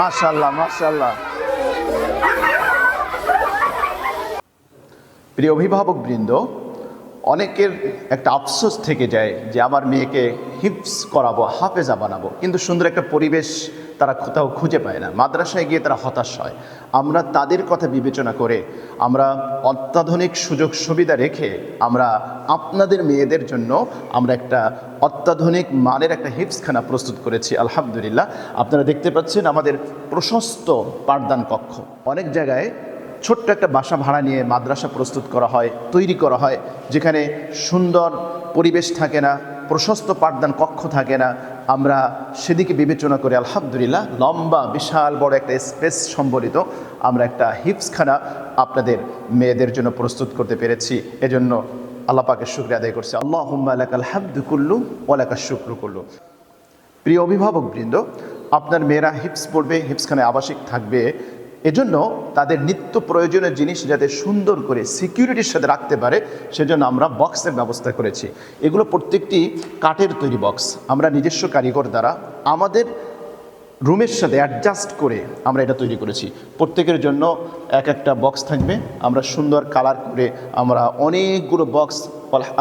মাশাল্লাহ মাশাল্লাহ প্রিয় অভিভাবক বৃন্দ অনেকের একটা আফসোস থেকে যায় যে আমার মেয়েকে হিপস করাবো, হাফেজা বানাবো। কিন্তু সুন্দর একটা পরিবেশ তারা কোথাও খুঁজে পায় না। মাদ্রাসায় গিয়ে তারা হতাশ হয়। আমরা তাদের কথা বিবেচনা করে আমরা অত্যাধুনিক সুযোগ সুবিধা রেখে আমরা আপনাদের মেয়েদের জন্য আমরা একটা অত্যাধুনিক মানের একটা হিপসখানা প্রস্তুত করেছি, আলহামদুলিল্লাহ। আপনারা দেখতে পাচ্ছেন আমাদের প্রশস্ত পাঠদান কক্ষ। অনেক জায়গায় ছোট্ট একটা বাসা ভাড়া নিয়ে মাদ্রাসা প্রস্তুত করা হয়, তৈরি করা হয়, যেখানে সুন্দর পরিবেশ থাকে না, প্রশস্ত পাঠদান কক্ষ থাকে না আমরা সেদিকে বিবেচনা করি, আলহামদুলিল্লাহ, লম্বা, বিশাল, বড় একটা স্পেস সম্বলিত আমরা একটা হিপসখানা আপনাদের মেয়েদের জন্য প্রস্তুত করতে পেরেছি। এজন্য আল্লাহ পাকে শুক্রিয়া আদায় করছি। আল্লাহ আলাকাল হাবদু কুল্লু ওলাকা শুক্র কুল্লু। প্রিয় অভিভাবকবৃন্দ, আপনার মেয়েরা হিপস পড়বে হিপসখানে আবাসিক থাকবে। এজন্য তাদের নিত্য প্রয়োজনীয় জিনিস যাতে সুন্দর করে সিকিউরিটির সাথে রাখতে পারে, সেজন্য আমরা বক্সের ব্যবস্থা করেছি। এগুলো প্রত্যেকটি কাঠের তৈরি বক্স আমরা নিজস্ব কারিগর দ্বারা আমাদের রুমের সাথে অ্যাডজাস্ট করে আমরা এটা তৈরি করেছি। প্রত্যেকের জন্য এক একটা বক্স থাকবে। আমরা সুন্দর কালার করে আমরা অনেকগুলো বক্স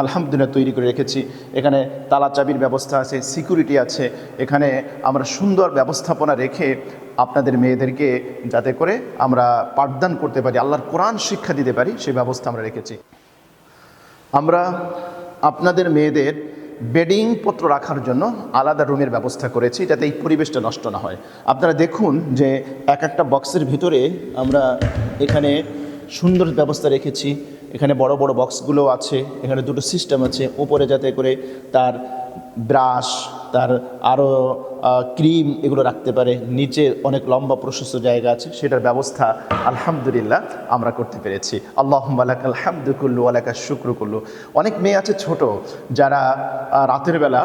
আলহামদুলিল্লাহ তৈরি করে রেখেছি। এখানে তালা চাবির ব্যবস্থা আছে সিকিউরিটি আছে। এখানে আমরা সুন্দর ব্যবস্থাপনা রেখে আপনাদের মেয়েদেরকে যাতে করে আমরা পাঠদান করতে পারি, আল্লাহর কোরআন শিক্ষা দিতে পারি, সেই ব্যবস্থা আমরা রেখেছি। আমরা আপনাদের মেয়েদের বেডিং পত্র রাখার জন্য আলাদা রুমের ব্যবস্থা করেছি, যাতে এই পরিবেশটা নষ্ট না হয়। আপনারা দেখুন যে এক একটা বক্সের ভিতরে আমরা এখানে সুন্দর ব্যবস্থা রেখেছি। এখানে বড় বড় বক্সগুলো আছে, এখানে দুটো সিস্টেম আছে উপরে যাতে করে তার ব্রাশ, তার আরও ক্রিম এগুলো রাখতে পারে। নিচে অনেক লম্বা প্রশস্ত জায়গা আছে, সেটার ব্যবস্থা আলহামদুলিল্লাহ আমরা করতে পেরেছি। আল্লাহ আলাক আলহামদুকুল্লু আলাকা শুক্র কুল্লু। অনেক মেয়ে আছে ছোট, যারা রাতের বেলা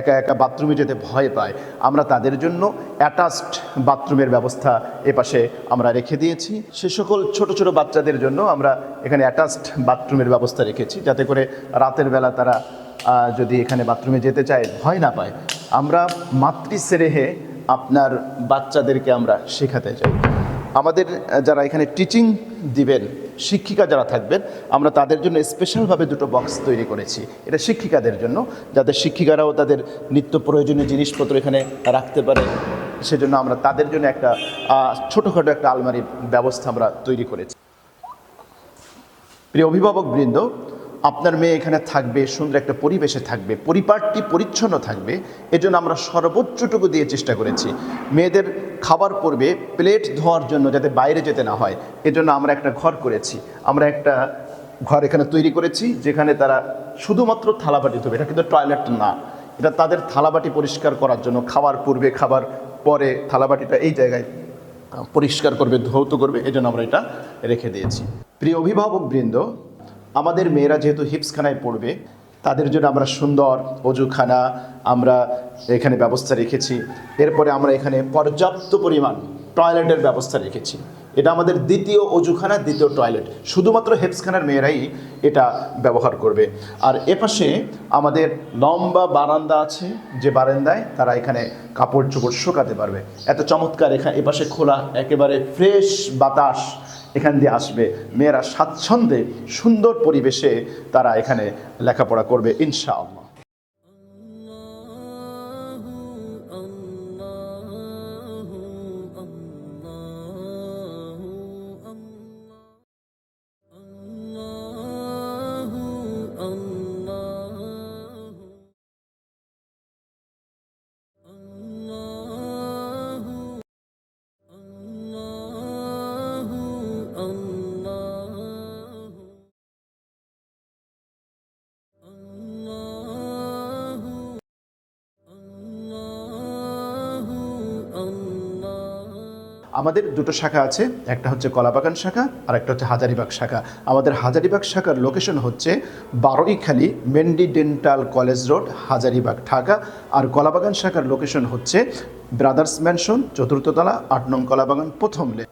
একা একা বাথরুমে যেতে ভয় পায়। আমরা তাদের জন্য অ্যাটাচড বাথরুমের ব্যবস্থা এপাশে আমরা রেখে দিয়েছি। সে সকল ছোট ছোট বাচ্চাদের জন্য আমরা এখানে অ্যাটাচড বাথরুমের ব্যবস্থা রেখেছি, যাতে করে রাতের বেলা তারা যদি এখানে বাথরুমে যেতে চায়, ভয় না পায়। আমরা মাতৃশ্রেহে আপনার বাচ্চাদেরকে আমরা শেখাতে চাই। আমাদের যারা এখানে টিচিং দিবেন, শিক্ষিকা যারা থাকবেন, আমরা তাদের জন্য স্পেশালভাবে দুটো বক্স তৈরি করেছি। এটা শিক্ষিকাদের জন্য যাতে শিক্ষিকারাও তাদের নিত্য প্রয়োজনীয় জিনিসপত্র এখানে রাখতে পারে, সেজন্য আমরা তাদের জন্য একটা ছোটোখাটো একটা আলমারির ব্যবস্থা আমরা তৈরি করেছি। প্রিয় অভিভাবক বৃন্দ আপনার মেয়ে এখানে থাকবে, সুন্দর একটা পরিবেশে থাকবে পরিপাটটি পরিচ্ছন্ন থাকবে, এজন্য আমরা সর্বোচ্চটুকু দিয়ে চেষ্টা করেছি। মেয়েদের খাবার পূর্বে প্লেট ধোয়ার জন্য যাতে বাইরে যেতে না হয়, এজন্য আমরা একটা ঘর করেছি। আমরা একটা ঘর এখানে তৈরি করেছি, যেখানে তারা শুধুমাত্র থালাবাটি ধোবে। এটা কিন্তু টয়লেট না। এটা তাদের থালাবাটি পরিষ্কার করার জন্য খাবার পূর্বে, খাবার পরে থালাবাটিটা এই জায়গায় পরিষ্কার করবে, ধৌত করবে এই জন্য আমরা এটা রেখে দিয়েছি। প্রিয় অভিভাবক বৃন্দ আমাদের মেয়েরা যেহেতু হিপসখানায় পড়বে, তাদের জন্য আমরা সুন্দর অজুখানা আমরা এখানে ব্যবস্থা রেখেছি। এরপরে আমরা এখানে পর্যাপ্ত পরিমাণ টয়লেটের ব্যবস্থা রেখেছি। এটা আমাদের দ্বিতীয় অজুখানা, দ্বিতীয় টয়লেট শুধুমাত্র হেপসখানার মেয়েরাই এটা ব্যবহার করবে। আর এপাশে আমাদের লম্বা বারান্দা আছে, যে বারান্দায় তারা এখানে কাপড় চোপড় শুকাতে পারবে। এত চমৎকার এখানে এপাশে খোলা, একেবারে ফ্রেশ বাতাস এখান দিয়ে আসবে। মেয়েরা স্বাচ্ছন্দ্যে সুন্দর পরিবেশে তারা এখানে লেখাপড়া করবে ইনশাআল্লাহ। আমাদের দুটো শাখা আছে, একটা হচ্ছে কলাবাগান শাখা আর একটা হচ্ছে হাজারিবাগ শাখা। আমাদের হাজারিবাগ শাখার লোকেশন হচ্ছে Baroikhali Mendy dental college road, Hazaribagh, Dhaka. আর কলাবাগান শাখার লোকেশন হচ্ছে ব্রাদার্স ম্যানশন, চতুর্থতলা, আট নং কলাবাগান, প্রথম লে